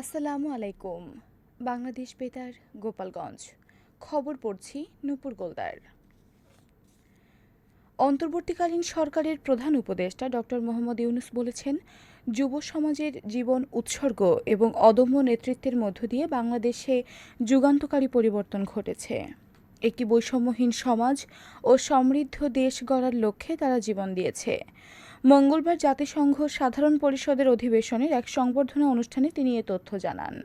আসসালামু আলাইকুম। বাংলাদেশ বেতার, গোপালগঞ্জ। খবর পড়ছি নূপুর গোলদার। অন্তর্বর্তীকালীন সরকারের প্রধান উপদেষ্টা ডক্টর মোহাম্মদ ইউনুস বলেছেন, যুব সমাজের জীবন উৎসর্গ এবং অদম্য নেতৃত্বের মধ্য দিয়ে বাংলাদেশে যুগান্তকারী পরিবর্তন ঘটেছে। একটি বৈষম্যহীন সমাজ ও সমৃদ্ধ দেশ গড়ার লক্ষ্যে তারা জীবন দিয়েছে। মঙ্গলবার জাতিসংঘ সাধারণ পরিষদের অধিবেশনের এক সংবর্ধনা অনুষ্ঠানে তিনি এ তথ্য জানান।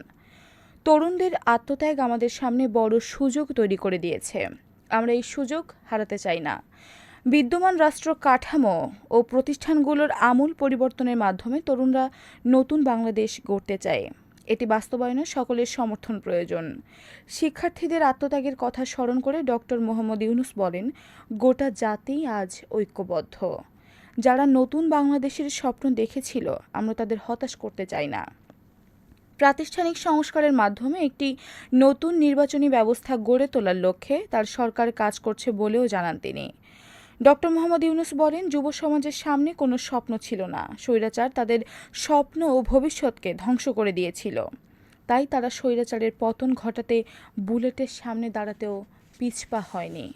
তরুণদের আত্মত্যাগ আমাদের সামনে বড় সুযোগ তৈরি করে দিয়েছে। আমরা এই সুযোগ হারাতে চাই না। বিদ্যমান রাষ্ট্র কাঠামো ও প্রতিষ্ঠানগুলোর আমূল পরিবর্তনের মাধ্যমে তরুণরা নতুন বাংলাদেশ গড়তে চায়। এটি বাস্তবায়নে সকলের সমর্থন প্রয়োজন। শিক্ষার্থীদের আত্মত্যাগের কথা স্মরণ করে ডক্টর মোহাম্মদ ইউনুস বলেন, গোটা জাতি আজ ঐক্যবদ্ধ। যারা নতুন বাংলাদেশের স্বপ্ন দেখেছিল, আমরা তাদের হতাশ করতে চাই না। প্রাতিষ্ঠানিক সংস্কারের মাধ্যমে একটি নতুন নির্বাচনী ব্যবস্থা গড়ে তোলার লক্ষ্যে তার সরকার কাজ করছে বলেও জানান তিনি। ডক্টর মোহাম্মদ ইউনুস বলেন, যুব সমাজের সামনে কোনো স্বপ্ন ছিল না। স্বৈরাচার তাদের স্বপ্ন ও ভবিষ্যৎকে ধ্বংস করে দিয়েছিল। তাই তারা স্বৈরাচারের পতন ঘটাতে বুলেটের সামনে দাঁড়াতেও পিছপা হয়নি।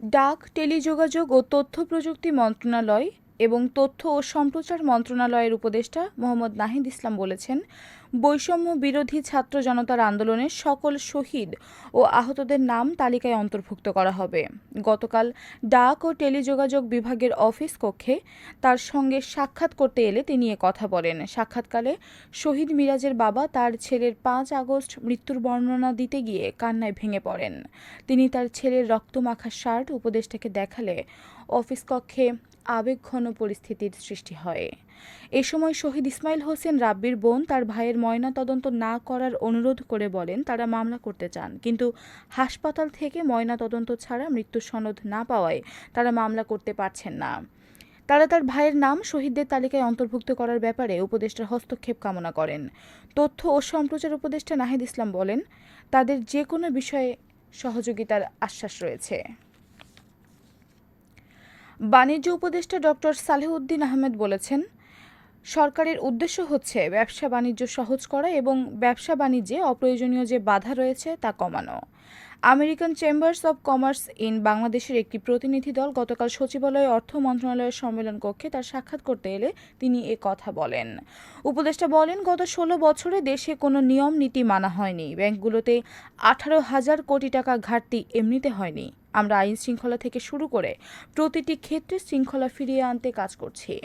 ডাক টেলিযোগাযোগ ও তথ্য প্রযুক্তি মন্ত্রণালয় এবং তথ্য ও সম্প্রচার মন্ত্রণালয়ের উপদেষ্টা মোহাম্মদ নাহিদ ইসলাম বলেছেন, বৈষম্য বিরোধী ছাত্র জনতার আন্দোলনে সকল শহীদ ও আহতদের নাম তালিকায় অন্তর্ভুক্ত করা হবে। গতকাল ডাক ও টেলিযোগাযোগ বিভাগের অফিস কক্ষে তার সঙ্গে সাক্ষাৎ করতে এলে তিনি এ কথা বলেন। সাক্ষাৎকালে শহীদ মিরাজের বাবা তার ছেলের পাঁচ আগস্ট মৃত্যুর বর্ণনা দিতে গিয়ে কান্নায় ভেঙে পড়েন। তিনি তার ছেলের রক্ত রক্তমাখা শার্ট উপদেষ্টাকে দেখালে অফিস কক্ষে আবেগঘন পরিস্থিতির সৃষ্টি হয়। এ সময় শহীদ ইসমাইল হোসেন রাব্বির বোন তার ভাইয়ের ময়না তদন্ত না করার অনুরোধ করে বলেন তারা মামলা করতে চান। কিন্তু হাসপাতাল থেকে ময়না তদন্ত ছাড়া মৃত্যু সনদ না পাওয়ায় তারা মামলা করতে পারছেন না। তারা তার ভাইয়ের নাম শহীদদের তালিকায় অন্তর্ভুক্ত করার ব্যাপারে উপদেষ্টার হস্তক্ষেপ কামনা করেন। তথ্য ও সম্প্রচার উপদেষ্টা নাহিদ ইসলাম বলেন, তাদের যে কোনো বিষয়ে সহযোগিতার আশ্বাস রয়েছে। বাণিজ্য উপদেষ্টা ডক্টর সালেহউদ্দিন আহমেদ বলেছেন, সরকারের উদ্দেশ্য হচ্ছে ব্যবসা বাণিজ্য সহজ করা এবং ব্যবসা বাণিজ্যে অপ্রয়োজনীয় যে বাধা রয়েছে তা কমানো। American chambers of commerce in বাংলাদেশের একটি প্রতিনিধি দল গতকাল সচিবালয়ে অর্থ মন্ত্রণালয়ের সম্মেলন কক্ষে তার সাক্ষাৎ করতে এলে তিনি এ কথা বলেন। উপদেষ্টা বলেন, গত ষোলো বছরে দেশে কোনো নিয়ম নীতি মানা হয়নি। ব্যাংকগুলোতে আঠারো হাজার কোটি টাকা ঘাটতি এমনিতে হয়নি। আমরা আইন শৃঙ্খলা থেকে শুরু করে প্রতিটি ক্ষেত্রে শৃঙ্খলা ফিরিয়ে আনতে কাজ করছি।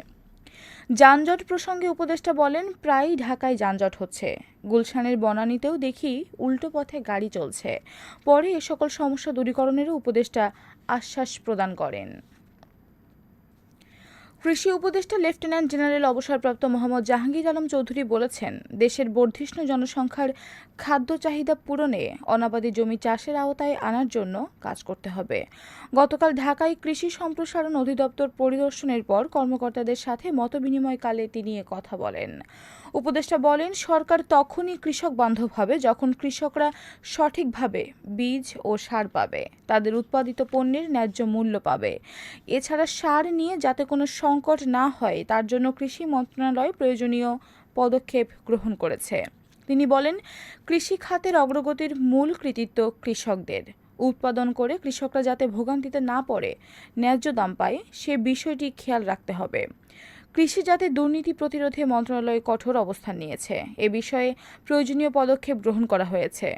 যানজট প্রসঙ্গে উপদেষ্টা বলেন প্রায় ঢাকায় যানজট হচ্ছে। গুলশানের বনানীতেও দেখি উল্টো পথে গাড়ি চলছে। পরে এ সকল সমস্যা দূরীকরণেরও উপদেষ্টা আশ্বাস প্রদান করেন। কৃষি উপদেষ্টা লেফটেন্যান্ট জেনারেল অবসরপ্রাপ্ত মোহাম্মদ জাহাঙ্গীর আলম চৌধুরী বলেছেন, দেশের বর্ধিষ্ণু জনসংখ্যার খাদ্য চাহিদা পূরণে অনাবাদী জমি চাষের আওতায় আনার জন্য কাজ করতে হবে। গতকাল ঢাকায় কৃষি সম্প্রসারণ অধিদপ্তর পরিদর্শনের পর কর্মকর্তাদের সাথে মতবিনিময়কালে তিনি কথা বলেন। উপদেষ্টা বলেন, সরকার তখনই কৃষক বান্ধব হবে যখন কৃষকরা সঠিকভাবে বীজ ও সার পাবে, তাদের উৎপাদিত পণ্যের ন্যায্য মূল্য পাবে। এছাড়া সার নিয়ে যাতে কোনো সংকট না হয়, তার জন্য কৃষি মন্ত্রণালয় প্রয়োজনীয় পদক্ষেপ গ্রহণ করেছে। তিনি বলেন, কৃষি খাতের অগ্রগতির মূল কৃতিত্ব কৃষকদের। উৎপাদন করে কৃষকরা যাতে ভোগান্তিতে না পড়ে, ন্যায্য দাম পায়, সে বিষয়টি খেয়াল রাখতে হবে। কৃষি যাতে দুর্নীতি প্রতিরোধে মন্ত্রণালয় কঠোর অবস্থান নিয়েছে। এ বিষয়ে প্রয়োজনীয় পদক্ষেপ গ্রহণ করা হয়েছে।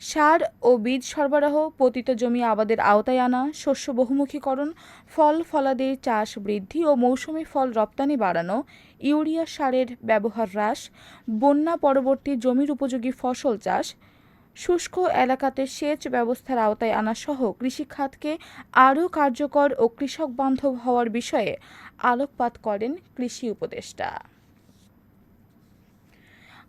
সার ও বীজ সরবরাহ, পতিত জমি আবাদের আওতায় আনা, শস্য বহুমুখীকরণ, ফল ফলাদির চাষ বৃদ্ধি ও মৌসুমি ফল রপ্তানি বাড়ানো, ইউরিয়া সারের ব্যবহার হ্রাস, বন্যা পরবর্তী জমির উপযোগী ফসল চাষ শুষ্ক এলাকাতে সেচ ব্যবস্থার আওতায় আনা সহ কৃষিখাতকে আরও কার্যকর ও কৃষক বান্ধব হওয়ার বিষয়ে আলোকপাত করেন কৃষি উপদেষ্টা।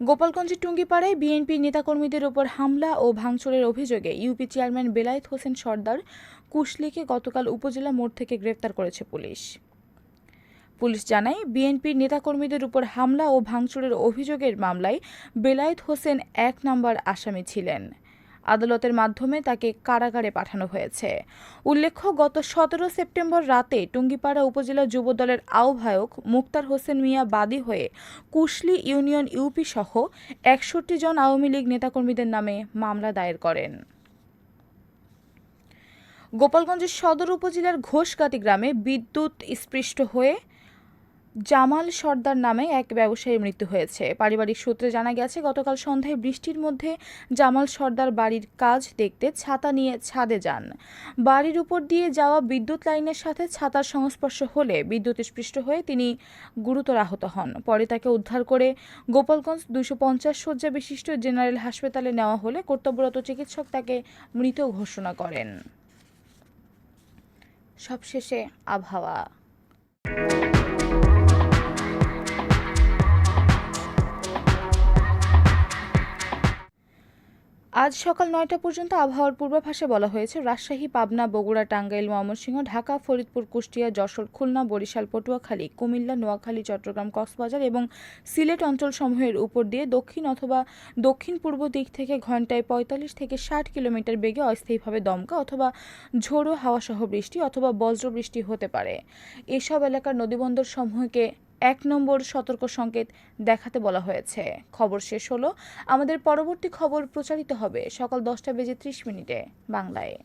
গোপালগঞ্জের টুঙ্গিপাড়ায় বিএনপির নেতাকর্মীদের ওপর হামলা ও ভাঙচুরের অভিযোগে ইউপি চেয়ারম্যান বেলায়েত হোসেন সর্দার কুশলিকে গতকাল উপজেলা মোড় থেকে গ্রেপ্তার করেছে পুলিশ। পুলিশ জানায়, বিএনপির নেতাকর্মীদের উপর হামলা ও ভাঙচুরের অভিযোগের মামলায় বেলায়েত হোসেন এক নম্বর আসামি ছিলেন। আদালতের মাধ্যমে তাকে কারাগারে পাঠানো হয়েছে। উল্লেখ্য, গত সতেরো সেপ্টেম্বর রাতে টুঙ্গিপাড়া উপজেলা যুবদলের আহ্বায়ক মুক্তার হোসেন মিয়া বাদী হয়ে কুশলী ইউনিয়ন ইউপি সহ একষট্টি জন আওয়ামী লীগ নেতাকর্মীদের নামে মামলা দায়ের করেন। গোপালগঞ্জের সদর উপজেলার ঘোষগাতি গ্রামে বিদ্যুৎ স্পৃষ্ট হয়ে জামাল সর্দার নামে এক ব্যবসায়ীর মৃত্যু হয়েছে। পারিবারিক সূত্রে জানা গেছে, গতকাল সন্ধ্যায় বৃষ্টির মধ্যে জামাল সর্দার বাড়ির কাজ দেখতে ছাতা নিয়ে ছাদে যান। বাড়ির উপর দিয়ে যাওয়া বিদ্যুৎ লাইনের সাথে ছাতার সংস্পর্শ হলে বিদ্যুৎ স্পৃষ্ট হয়ে তিনি গুরুতর আহত হন। পরে তাকে উদ্ধার করে গোপালগঞ্জ দুশো পঞ্চাশ শয্যা বিশিষ্ট জেনারেল হাসপাতালে নেওয়া হলে কর্তব্যরত চিকিৎসক তাকে মৃত ঘোষণা করেন। সবশেষে আবহাওয়া। আজ সকাল নয়টা পর্যন্ত আবহাওয়ার পূর্বাভাসে বলা হয়েছে, রাজশাহী, পাবনা, বগুড়া, টাঙ্গাইল, ময়মনসিংহ, ঢাকা, ফরিদপুর, কুষ্টিয়া, যশোর, খুলনা, বরিশাল, পটুয়াখালী, কুমিল্লা, নোয়াখালী, চট্টগ্রাম, কক্সবাজার এবং সিলেট অঞ্চলসমূহের উপর দিয়ে দক্ষিণ অথবা দক্ষিণ পূর্ব দিক থেকে ঘন্টায় পঁয়তাল্লিশ থেকে ষাট কিলোমিটার বেগে অস্থায়ীভাবে দমকা অথবা ঝোড়ো হাওয়াসহ বৃষ্টি অথবা বজ্রবৃষ্টি হতে পারে। এসব এলাকার নদীবন্দর সমূহকে এক নম্বর সতর্ক সংকেত দেখাতে বলা হয়েছে। খবর শেষ হলো। আমাদের পরবর্তী খবর প্রচারিত হবে সকাল দশটা বেজে ত্রিশ মিনিটে বাংলায়।